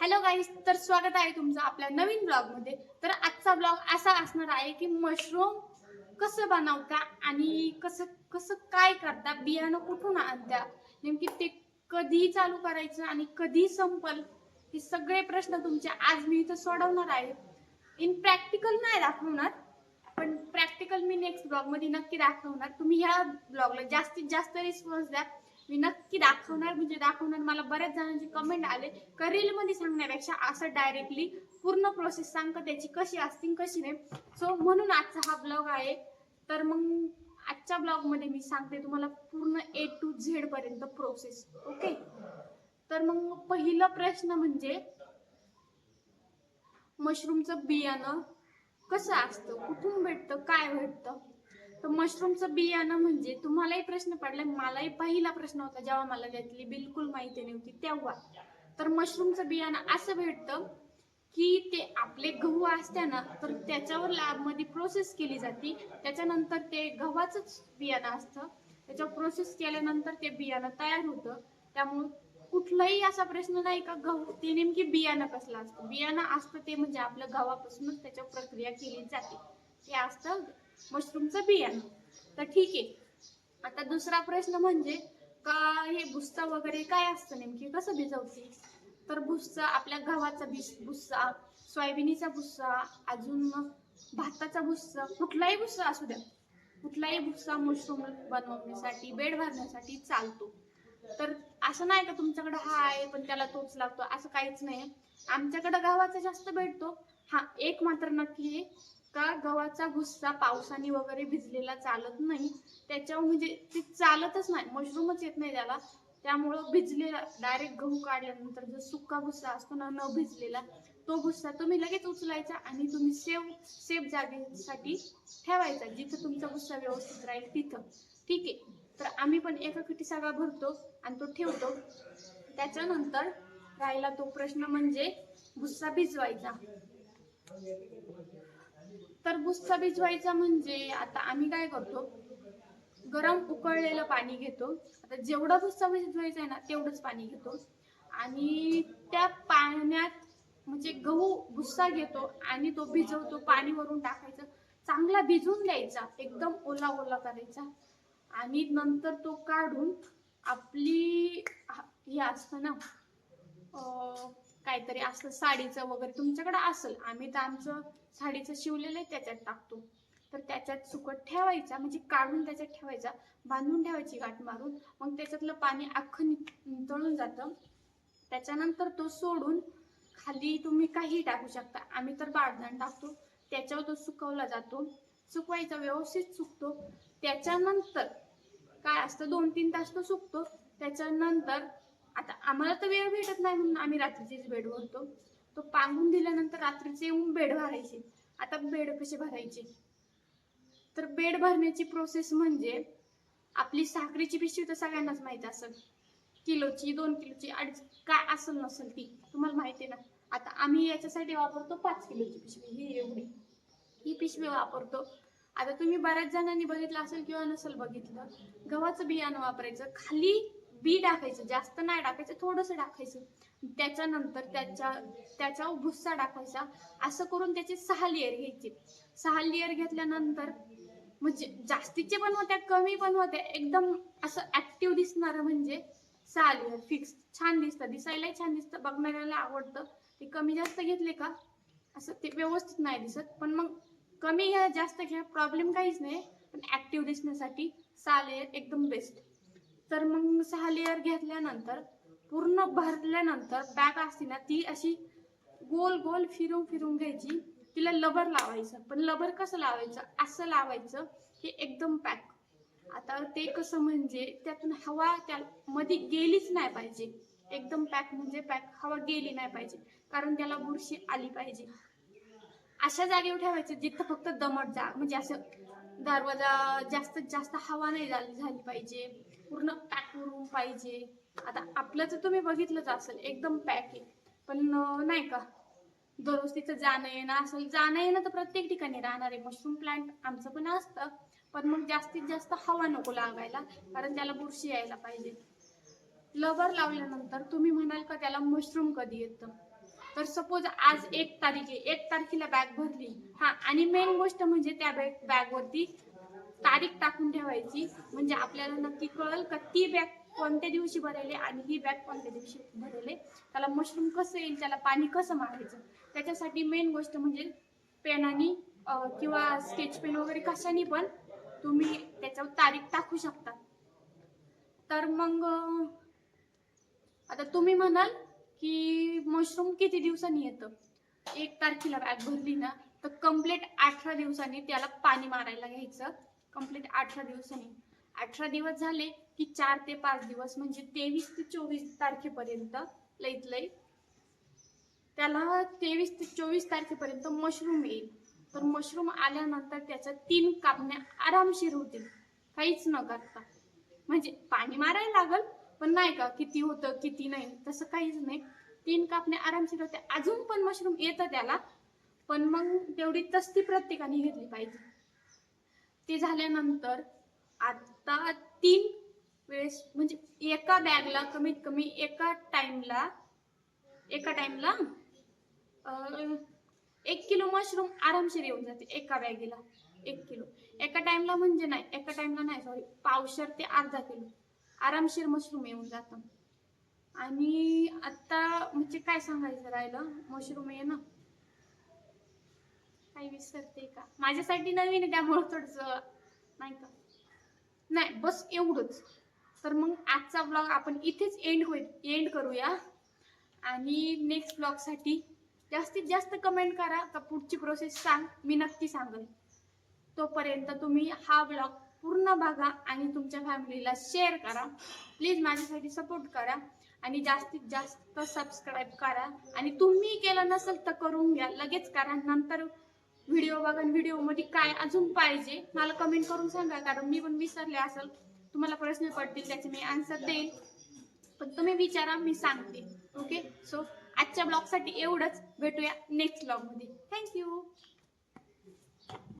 Hello guys तर स्वागत आहे तुमचं आपल्या नवीन ब्लॉगमध्ये तर आजचा ब्लॉग असा असणार आहे की मशरूम कसं बनवता आणि कसं कसं काय करता बियाणं कुठून आणता? नेमकी ते कधी चालू करायचं आणि कधी संपल? हे सगळे प्रश्न तुमचे आज मी इथं सोडवणार आहे. इन प्रॅक्टिकल नाही दाखवणार पण प्रॅक्टिकल मी नेक्स्ट ब्लॉगमध्ये नक्की दाखवणार. तुम्ही ह्या ब्लॉगला जास्तीत जास्त रिस्पॉन्स द्या. मी नक्की दाखवणार म्हणजे दाखवणार. मला बऱ्याच जणांचे कमेंट आले. का रीलमध्ये सांगण्यापेक्षा असं डायरेक्टली पूर्ण प्रोसेस सांगता त्याची कशी असतील कशी नाही. सो म्हणून आजचा हा ब्लॉग आहे. तर मग आजच्या ब्लॉगमध्ये मी सांगते तुम्हाला पूर्ण ए टू झेड पर्यंत प्रोसेस ओके तर मग पहिला प्रश्न म्हणजे मशरूमचं बियाणं कसं असतं? कुठून भेटतं? काय भेटतं? तर मशरूमचं बियाणं म्हणजे तुम्हालाही प्रश्न पडला मलाही पहिला प्रश्न होता जेव्हा मला त्यातली बिलकुल माहिती नव्हती तेव्हा. तर मशरूमचं बियाणं असं भेटतं की ते आपले गहू असते ना तर त्याच्यावर लॅबमध्ये प्रोसेस केली जाते. त्याच्यानंतर ते गव्हाचंच बियाणं असतं. त्याच्यावर प्रोसेस केल्यानंतर ते बियाणं तयार होतं. त्यामुळे कुठलाही असा प्रश्न नाही का गहू ते नेमकी बियाणं कसलं असतं? बियाणं असतं ते म्हणजे आपलं गव्हापासूनच त्याच्यावर प्रक्रिया केली जाते. ते असतं मशरूमचं बियाणं तर ठीक आहे. आता दुसरा प्रश्न म्हणजे का हे भुस्सा वगैरे काय असतं नेमकी? कसं भिजवते? तर भुस्सा आपल्या गव्हाचा भिस भुस्सा सोयाबिनीचा भुस्सा अजून भाताचा भुस्सा कुठलाही भुस्सा असू द्या. कुठलाही भुस्सा मशरूम बनवण्यासाठी बेड भरण्यासाठी चालतो. तर असं नाही का तुमच्याकडे हा आहे पण त्याला तोच लागतो? असं काहीच नाही. आमच्याकडे गव्हाचा जास्त भेटतो. हा एक मात्र नक्की आहे. का गव्हाचा भुस्सा पावसाने वगैरे भिजलेला चालत नाही. त्याच्यावर म्हणजे ते चालतच नाही मशरूमच येत नाही त्याला. त्यामुळं भिजलेला डायरेक्ट गहू काढल्यानंतर जो सुका भुस्सा असतो ना न भिजलेला तो भुस्सा तुम्ही लगेच उचलायचा आणि तुम्ही सेव सेफ जागेसाठी ठेवायचा जिथं तुमचा भुस्सा व्यवस्थित राहील तिथं. ठीक आहे? तर आम्ही पण एका खटी सगळा भरतो आणि तो ठेवतो. त्याच्यानंतर राहिला तो प्रश्न म्हणजे भुस्सा भिजवायचा. तर भुस्सा भिजवायचा म्हणजे आता आम्ही काय करतो? गरम उकळलेलं पाणी घेतो. आता जेवढा भुस्सा भिजवायचा आहे ना तेवढंच पाणी घेतो. आणि त्या पाण्यात म्हणजे गहू भुस्सा घेतो आणि तो भिजवतो पाणी वरून टाकायचं. चांगला भिजून द्यायचा एकदम ओला ओला करायचा. आणि नंतर तो काढून आपली हे असतं ना काहीतरी असतं साडीचं वगैरे तुमच्याकडे असेल आम्ही तर आमचं साडीचं शिवलेलं आहे त्याच्यात टाकतो. तर त्याच्यात सुकट ठेवायचा म्हणजे काढून त्याच्यात ठेवायचा बांधून ठेवायची गाठ मारून मग त्याच्यातलं पाणी अख्खं नि- नितळून जातं. त्याच्यानंतर तो सोडून खाली तुम्ही काही टाकू शकता. आम्ही तर बाळदाण टाकतो त्याच्यावर तो सुकवला जातो. सुकवायचा व्यवस्थित सुकतो. त्याच्यानंतर काय असतं दोन तीन तास तो सुकतो. त्याच्यानंतर आता आम्हाला तर वेळ भेटत नाही म्हणून आम्ही रात्रीचीच बेड भरतो. तो पांगून दिल्यानंतर रात्रीचे येऊन बेड भरायचे. आता बेड कसे भरायचे? तर बेड भरण्याची प्रोसेस म्हणजे आपली साखरेची पिशवी तर सगळ्यांनाच माहीत असेल. किलोची दोन किलोची अडीच काय असेल नसेल ती. तुम्हाला माहिती आहे ना? आता आम्ही याच्यासाठी वापरतो पाच किलोची पिशवी. ही एवढी. ही पिशवी वापरतो. आता तुम्ही बऱ्याच जणांनी बघितलं असेल किंवा नसेल बघितलं गव्हाचं बियाणं वापरायचं. खाली बी टाकायचं जास्त नाही टाकायचं थोडंसं टाकायचं. त्याच्यानंतर त्याच्या त्याच्यावर भुस्सा टाकायचा. असं करून त्याचे सहा लेअर घ्यायचे. सहा लेअर घेतल्यानंतर म्हणजे जास्तीचे पण होत्या कमी पण होत्या. एकदम असं ऍक्टिव्ह दिसणारं म्हणजे सहा लेअर फिक्स छान दिसतं. दिसायलाही छान दिसतं. बघणाऱ्याला आवडतं. ते कमी जास्त घेतले का? असं ते व्यवस्थित नाही दिसत. पण मग कमी घ्या जास्त घ्या. प्रॉब्लेम काहीच नाही. पण ऍक्टिव्ह दिसण्यासाठी सहा लेअर एकदम बेस्ट तर मग सहा लेअर घेतल्यानंतर पूर्ण भरल्यानंतर बॅग असते ना ती अशी गोल गोल फिरून फिरून घ्यायची. तिला लबर लावायचं. पण लबर कसं लावायचं? असं लावायचं की एकदम पॅक आता ते कसं म्हणजे त्यातून हवा त्या मध्ये गेलीच नाही पाहिजे. एकदम पॅक म्हणजे पॅक हवा गेली नाही पाहिजे. कारण त्याला बुरशी आली पाहिजे. अशा जागेवर ठेवायचं जिथं फक्त दमट जाग म्हणजे असं दरवाजा जास्तीत जास्त हवा नाही झाली झाली पाहिजे. पूर्ण पॅक रूम पाहिजे. आता आपलं तर तुम्ही बघितलंच असेल एकदम पॅक आहे. पण नाही का? दररोज जाणं येणं असेल जाणं येणं तर प्रत्येक ठिकाणी राहणार आहे. मशरूम प्लांट आमचं पण असतं पण मग जास्तीत जास्त हवा नको लागायला कारण त्याला बुरशी यायला पाहिजे. लवर लावल्यानंतर तुम्ही म्हणाल का त्याला मशरूम कधी येतं? तर सपोज आज एक तारीख आहे. एक तारखेला बॅग भरली. हा आणि मेन गोष्ट म्हणजे त्या बॅग बॅगवरती तारीख टाकून ठेवायची. म्हणजे आपल्याला नक्की कळेल का ती बॅग कोणत्या दिवशी भरेले आणि ही बॅग कोणत्या दिवशी भरेले? त्याला मशरूम कसं येईल? त्याला पाणी कसं मारायचं? त्याच्यासाठी मेन गोष्ट म्हणजे पेनानी किंवा स्केच पेन वगैरे कशाने पण तुम्ही त्याच्यावर तारीख टाकू शकता. तर मग आता तुम्ही म्हणाल की मशरूम किती दिवसांनी येतं? एक तारखेला बॅग भरली ना तर कंप्लीट अठरा दिवसांनी त्याला पाणी मारायला घ्यायचं. कंप्लीट अठरा दिवसांनी अठरा दिवस झाले की चार ते पाच दिवस म्हणजे तेवीस ते चोवीस तारखेपर्यंत लईत लई. त्याला तेवीस ते चोवीस तारखेपर्यंत मशरूम येईल. तर मशरूम आल्यानंतर त्याच्या तीन कापण्या आरामशीर होतील. काहीच न करता. म्हणजे पाणी मारायला लागल पण नाही का? किती होतं किती नाही? तसं काहीच नाही. तीन कापण्या आरामशीर होत्या. अजून पण मशरूम येतं त्याला पण मग तेवढी तस्ती प्रत्येकाने घेतली पाहिजे. ते झाल्यानंतर आता तीन वेळेस म्हणजे एका बॅगला कमीत कमी एका टाइमला एका टाइमला एक किलो मशरूम आरामशीर येऊन जाते एका बॅगेला एक किलो. एका टाइमला म्हणजे नाही एका टाइमला नाही सॉरी पावशर ते अर्धा किलो. आरामशीर मशरूम येऊन जातं. आणि आत्ता म्हणजे काय सांगायचं राहिलं? मशरूम येणं ना? काही विसरते का? माझ्यासाठी नवीन आहे त्यामुळं थोडस नाही का? नाही बस एवढंच. तर मग आजचा ब्लॉग आपण इथेच एंड होईल. एंड करूया. आणि नेक्स्ट ब्लॉगसाठी जास्तीत जास्त कमेंट करा का पुढची प्रोसेस सांग. मी नक्की सांगेन. तोपर्यंत तुम्ही हा ब्लॉग पूर्ण बघा आणि तुमच्या फॅमिलीला शेअर करा. प्लीज माझ्यासाठी सपोर्ट करा आणि जास्तीत जास्त सबस्क्राईब करा. आणि तुम्ही केलं नसेल तर करून घ्या. लगेच करा. नंतर व्हिडिओ बघा व्हिडिओमध्ये काय अजून पाहिजे मला कमेंट करून सांगा कारण मी पण विसरले असेल. तुम्हाला प्रश्न पडतील त्याचे मी आन्सर देईल पण तुम्ही विचारा मी सांगते. ओके सो आजच्या ब्लॉगसाठी एवढंच. भेटूया नेक्स्ट ब्लॉगमध्ये थँक्यू